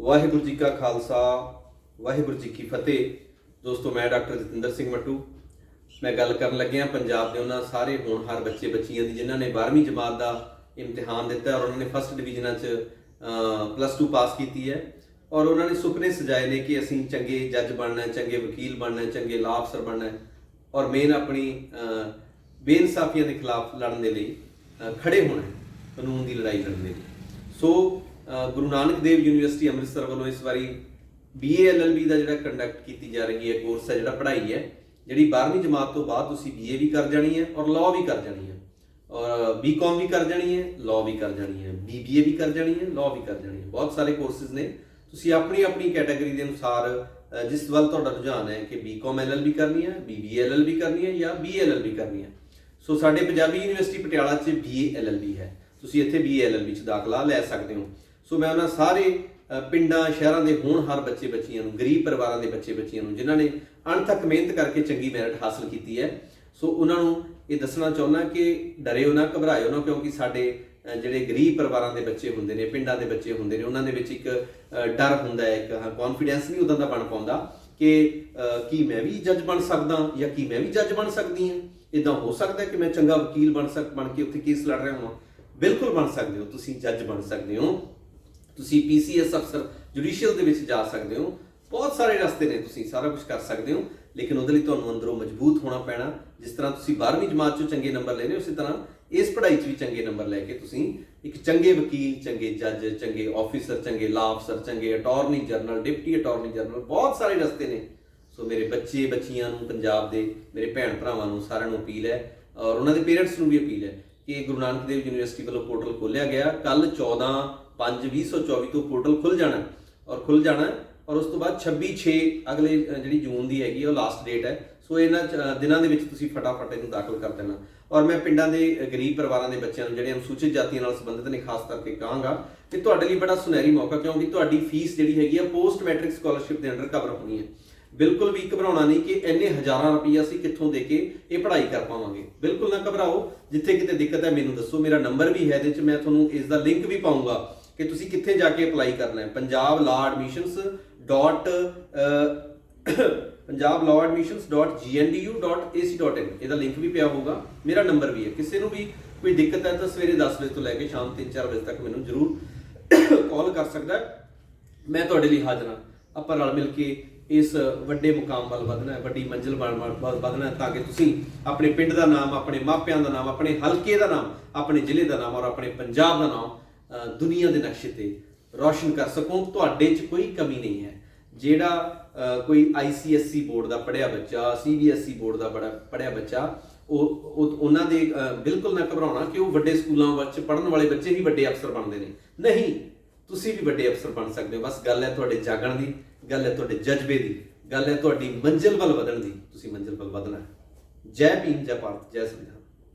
ਵਾਹਿਗੁਰੂ ਜੀ ਕਾ ਖਾਲਸਾ ਵਾਹਿਗੁਰੂ ਜੀ ਕੀ ਫਤਿਹ। ਦੋਸਤੋ ਮੈਂ ਡਾਕਟਰ ਜਤਿੰਦਰ ਸਿੰਘ ਮੱਟੂ। ਮੈਂ ਗੱਲ ਕਰਨ ਲੱਗਿਆ ਪੰਜਾਬ ਦੇ ਉਹਨਾਂ ਸਾਰੇ ਹੋਣਹਾਰ ਬੱਚੇ ਬੱਚੀਆਂ ਦੀ ਜਿਨ੍ਹਾਂ ਨੇ 12ਵੀਂ ਜਮਾਤ ਦਾ ਇਮਤਿਹਾਨ ਦਿੱਤਾ ਔਰ ਉਹਨਾਂ ਨੇ ਫਸਟ ਡਿਵੀਜ਼ਨਾਂ 'ਚ ਪਲੱਸ 2 ਪਾਸ ਕੀਤੀ ਹੈ। ਔਰ ਉਹਨਾਂ ਨੇ ਸੁਪਨੇ ਸਜਾਏ ਨੇ ਕਿ ਅਸੀਂ ਚੰਗੇ ਜੱਜ ਬਣਨਾ ਚੰਗੇ ਵਕੀਲ ਬਣਨਾ ਚੰਗੇ ਲਾਅ ਅਫਸਰ ਬਣਨਾ ਔਰ ਮੇਨ ਆਪਣੀ ਬੇਇਨਸਾਫੀਆਂ ਦੇ ਖਿਲਾਫ ਲੜਨ ਦੇ ਲਈ ਅਹ, ਖੜੇ ਹੋਣਾ ਕਾਨੂੰਨ ਦੀ ਲੜਾਈ ਲੜਨ ਦੇ ਲਈ। ਸੋ ਗੁਰੂ ਨਾਨਕ ਦੇਵ ਯੂਨੀਵਰਸਿਟੀ ਅੰਮ੍ਰਿਤਸਰ ਵੱਲੋਂ ਇਸ ਵਾਰੀ BA LLB ਦਾ ਜਿਹੜਾ ਕੰਡਕਟ ਕੀਤੀ ਜਾ ਰਹੀ ਹੈ ਕੋਰਸ ਹੈ, ਜਿਹੜਾ ਪੜ੍ਹਾਈ ਹੈ, ਜਿਹੜੀ 12ਵੀਂ ਜਮਾਤ ਤੋਂ ਬਾਅਦ ਤੁਸੀਂ BA ਵੀ ਕਰ ਜਾਣੀ ਹੈ ਔਰ ਲਾਅ ਵੀ ਕਰ ਜਾਣੀ ਹੈ। ਔਰ BCom ਵੀ ਕਰ ਜਾਣੀ ਹੈ ਲਾਅ ਵੀ ਕਰ ਜਾਣੀ ਹੈ BBA ਵੀ ਕਰ ਜਾਣੀ ਹੈ ਲਾਅ ਵੀ ਕਰ ਜਾਣੀ ਹੈ। ਬਹੁਤ ਸਾਰੇ ਕੋਰਸਿਸ ਨੇ। ਤੁਸੀਂ ਆਪਣੀ ਆਪਣੀ ਕੈਟਾਗਰੀ ਦੇ ਅਨੁਸਾਰ ਜਿਸ ਵੱਲ ਤੁਹਾਡਾ ਰੁਝਾਨ ਹੈ ਕਿ BCom LLB ਕਰਨੀ ਹੈ BBA LLB ਕਰਨੀ ਹੈ ਜਾਂ BA LLB ਕਰਨੀ ਹੈ। ਸੋ ਸਾਡੇ ਪੰਜਾਬੀ ਯੂਨੀਵਰਸਿਟੀ ਪਟਿਆਲਾ 'ਚ BA LLB ਹੈ। ਤੁਸੀਂ ਇੱਥੇ BA LLB 'ਚ ਦਾਖਲਾ ਲੈ ਸਕਦੇ ਹੋ। ਸੋ ਮੈਂ ਉਹਨਾਂ ਸਾਰੇ ਪਿੰਡਾਂ, ਸ਼ਹਿਰਾਂ ਦੇ ਹੋਣਹਾਰ ਬੱਚੇ ਬੱਚੀਆਂ ਨੂੰ, ਗਰੀਬ ਪਰਿਵਾਰਾਂ ਦੇ ਬੱਚੇ ਬੱਚੀਆਂ ਨੂੰ, ਜਿਨ੍ਹਾਂ ਨੇ ਅਣਥੱਕ ਮਿਹਨਤ ਕਰਕੇ ਚੰਗੀ ਮੈਰਿਟ ਹਾਸਲ ਕੀਤੀ ਹੈ, ਸੋ ਉਹਨਾਂ ਨੂੰ ਇਹ ਦੱਸਣਾ ਚਾਹੁੰਦਾ ਕਿ ਡਰਿਓ ਨਾ, ਘਬਰਾਇਓ ਨਾ, ਕਿਉਂਕਿ ਸਾਡੇ ਜਿਹੜੇ ਗਰੀਬ ਪਰਿਵਾਰਾਂ ਦੇ ਬੱਚੇ ਹੁੰਦੇ ਨੇ, ਪਿੰਡਾਂ ਦੇ ਬੱਚੇ ਹੁੰਦੇ ਨੇ, ਉਹਨਾਂ ਦੇ ਵਿੱਚ ਇੱਕ ਡਰ ਹੁੰਦਾ ਹੈ, ਇੱਕ ਕੌਨਫੀਡੈਂਸ ਨਹੀਂ ਉਦੋਂ ਦਾ ਬਣ ਪਾਉਂਦਾ ਕਿ ਕੀ ਮੈਂ ਵੀ ਜੱਜ ਬਣ ਸਕਦਾ ਜਾਂ ਕੀ ਮੈਂ ਵੀ ਜੱਜ ਬਣ ਸਕਦੀ ਹਾਂ। ਇਦਾਂ ਹੋ ਸਕਦਾ ਕਿ ਮੈਂ ਚੰਗਾ ਵਕੀਲ ਬਣ ਸਕ, ਬਣ ਕੇ ਉੱਥੇ ਕੇਸ ਲੜ ਰਿਹਾ ਹਾਂ। ਬਿਲਕੁਲ ਬਣ ਸਕਦੇ ਹੋ, ਤੁਸੀਂ ਜੱਜ ਬਣ ਸਕਦੇ ਹੋ। ਤੁਸੀਂ ਪੀਸੀਐਸ ਅਫਸਰ ਜੁਡੀਸ਼ੀਅਲ ਦੇ ਵਿੱਚ ਜਾ ਸਕਦੇ ਹੋ। ਬਹੁਤ ਸਾਰੇ ਰਸਤੇ ਨੇ ਤੁਸੀਂ ਸਾਰਾ ਕੁਝ ਕਰ ਸਕਦੇ ਹੋ, ਲੇਕਿਨ ਉਹਦੇ ਲਈ ਤੁਹਾਨੂੰ ਅੰਦਰੋਂ ਮਜ਼ਬੂਤ ਹੋਣਾ ਪੈਣਾ। ਜਿਸ ਤਰ੍ਹਾਂ ਤੁਸੀਂ 12ਵੀਂ ਜਮਾਤ ਚੋਂ ਚੰਗੇ ਨੰਬਰ ਲੈਣੇ ਉਸੇ ਤਰ੍ਹਾਂ ਇਸ ਪੜ੍ਹਾਈ 'ਚ ਵੀ ਚੰਗੇ ਨੰਬਰ ਲੈ ਕੇ ਤੁਸੀਂ ਇੱਕ ਚੰਗੇ ਵਕੀਲ, ਚੰਗੇ ਜੱਜ, ਚੰਗੇ ਆਫੀਸਰ ਚੰਗੇ ਲਾ ਅਫਸਰ ਚੰਗੇ attorney general deputy attorney general ਬਹੁਤ ਸਾਰੇ ਰਸਤੇ ਨੇ। ਸੋ ਮੇਰੇ ਬੱਚੇ, ਬੱਚੀਆਂ ਨੂੰ, ਪੰਜਾਬ ਦੇ ਮੇਰੇ ਭੈਣ ਭਰਾਵਾਂ ਨੂੰ ਸਾਰਿਆਂ ਨੂੰ ਅਪੀਲ ਹੈ ਔਰ ਉਹਨਾਂ ਦੇ ਪੇਰੈਂਟਸ ਨੂੰ ਵੀ ਅਪੀਲ ਹੈ ਕਿ ਗੁਰੂ ਨਾਨਕ ਦੇਵ ਯੂਨੀਵਰਸਿਟੀ ਵੱਲੋਂ ਪੋਰਟਲ ਖੋਲ੍ਹਿਆ ਗਿਆ। ਕੱਲ 14 5 2024 ਤੋਂ ਪੋਰਟਲ ਖੁੱਲ ਜਾਣਾ ਔਰ ਖੁੱਲ ਜਾਣਾ ਔਰ ਉਸ ਤੋਂ ਬਾਅਦ 26 6 ਅਗਲੇ ਜਿਹੜੀ ਜੂਨ ਦੀ ਹੈਗੀ ਹੈ, ਉਹ ਲਾਸਟ ਡੇਟ ਹੈ। ਸੋ ਇਹਨਾਂ ਚ, ਦਿਨਾਂ ਦੇ ਵਿੱਚ ਤੁਸੀਂ ਫਟਾਫਟ ਇਹਨੂੰ ਦਾਖਲ ਕਰ ਦੇਣਾ। ਔਰ ਮੈਂ ਪਿੰਡਾਂ ਦੇ ਗਰੀਬ ਪਰਿਵਾਰਾਂ ਦੇ ਬੱਚਿਆਂ ਨੂੰ ਜਿਹੜੇ ਅਨੁਸੂਚਿਤ ਜਾਤੀਆਂ ਨਾਲ ਸੰਬੰਧਿਤ ਨੇ ਖਾਸ ਕਰਕੇ ਕਹਾਂਗਾ ਕਿ ਤੁਹਾਡੇ ਲਈ ਬੜਾ ਸੁਨਹਿਰੀ ਮੌਕਾ ਕਿਉਂਕਿ ਤੁਹਾਡੀ ਫੀਸ ਜਿਹੜੀ ਹੈਗੀ ਆ ਪੋਸਟ ਮੈਟ੍ਰਿਕ ਸਕਾਲਰਸ਼ਿਪ ਦੇ ਅੰਡਰ ਕਵਰ ਹੋਣੀ ਹੈ। ਬਿਲਕੁਲ ਵੀ ਘਬਰਾਉਣਾ ਨਹੀਂ ਕਿ ਇੰਨੇ ਹਜ਼ਾਰਾਂ ਰੁਪਈਆ ਅਸੀਂ ਕਿੱਥੋਂ ਦੇ ਕੇ ਇਹ ਪੜ੍ਹਾਈ ਕਰ ਪਾਵਾਂਗੇ। ਬਿਲਕੁਲ ਨਾ ਘਬਰਾਓ, ਜਿੱਥੇ ਕਿਤੇ ਦਿੱਕਤ ਹੈ ਮੈਨੂੰ ਦੱਸੋ, ਮੇਰਾ ਨੰਬਰ ਵੀ ਹੈ ਇਹਦੇ 'ਚ, ਮੈਂ ਤੁਹਾਨੂੰ ਇਸ ਦਾ ਲਿੰਕ ਵੀ ਪਾਉਂਗਾ ਕਿ ਤੁਸੀਂ ਕਿੱਥੇ ਜਾ ਕੇ ਅਪਲਾਈ ਕਰਨਾ ਹੈ। Punjab law admissions dot Punjab law admissions dot gnu.ac.in ਇਹਦਾ ਲਿੰਕ ਵੀ ਪਿਆ ਹੋਊਗਾ। ਮੇਰਾ ਨੰਬਰ ਵੀ ਹੈ। ਕਿਸੇ ਨੂੰ ਵੀ ਕੋਈ ਦਿੱਕਤ ਹੈ ਤਾਂ ਸਵੇਰੇ 10 ਵਜੇ ਤੋਂ ਲੈ ਕੇ ਸ਼ਾਮ 3-4 ਵਜੇ ਤੱਕ ਮੈਨੂੰ ਜ਼ਰੂਰ ਕਾਲ ਕਰ ਸਕਦਾ ਮੈਂ ਤੁਹਾਡੇ ਲਈ ਹਾਜ਼ਰ ਹਾਂ। ਆਪਾਂ ਰਲ ਮਿਲ ਕੇ ਇਸ ਵੱਡੇ ਮੁਕਾਮ ਵੱਲ ਵਧਣਾ ਹੈ ਵੱਡੀ ਮੰਜ਼ਿਲ ਵੱਲ ਵੱਲ ਵਧਣਾ ਹੈ ਤਾਂ ਕਿ ਤੁਸੀਂ ਆਪਣੇ ਪਿੰਡ ਦਾ ਨਾਮ ਆਪਣੇ ਮਾਪਿਆਂ ਦਾ ਨਾਮ ਆਪਣੇ ਹਲਕੇ ਦਾ ਨਾਮ ਆਪਣੇ ਜ਼ਿਲ੍ਹੇ ਦਾ ਨਾਮ ਔਰ ਆਪਣੇ ਪੰਜਾਬ ਦਾ ਨਾਮ ਦੁਨੀਆ ਦੇ ਨਕਸ਼ੇ ਤੇ ਰੌਸ਼ਨ ਕਰ ਸਕੋ। ਤੁਹਾਡੇ 'ਚ ਕੋਈ ਕਮੀ ਨਹੀਂ ਹੈ। ਜਿਹੜਾ ਅ, ਕੋਈ ICSE ਬੋਰਡ ਦਾ ਪੜਿਆ ਬੱਚਾ CBSE ਬੋਰਡ ਦਾ ਬੜਾ ਪੜਿਆ ਬੱਚਾ ਉਹ ਉਹਨਾਂ ਦੇ ਬਿਲਕੁਲ ਨਾ ਘਬਰਾਉਣਾ ਕਿ ਉਹ ਵੱਡੇ ਸਕੂਲਾਂ ਵਿੱਚ ਪੜਨ ਵਾਲੇ ਬੱਚੇ ਹੀ ਵੱਡੇ ਅਫਸਰ ਬਣਦੇ ਨੇ। ਨਹੀਂ ਤੁਸੀਂ ਵੀ ਵੱਡੇ ਅਫਸਰ ਬਣ ਸਕਦੇ ਹੋ। ਬਸ ਗੱਲ ਹੈ ਤੁਹਾਡੇ ਜਾਗਣ ਦੀ। ਗੱਲ ਹੈ ਤੁਹਾਡੇ ਜਜ਼ਬੇ ਦੀ, ਗੱਲ ਹੈ ਤੁਹਾਡੀ ਮੰਜ਼ਿਲ ਵੱਲ ਵਧਣ ਦੀ, ਤੁਸੀਂ ਮੰਜ਼ਿਲ ਵੱਲ ਵਧਣਾ ਜੈ ਭੀਮ, ਜੈ ਭਾਰਤ, ਜੈ ਸੰਵਿਧਾਨ।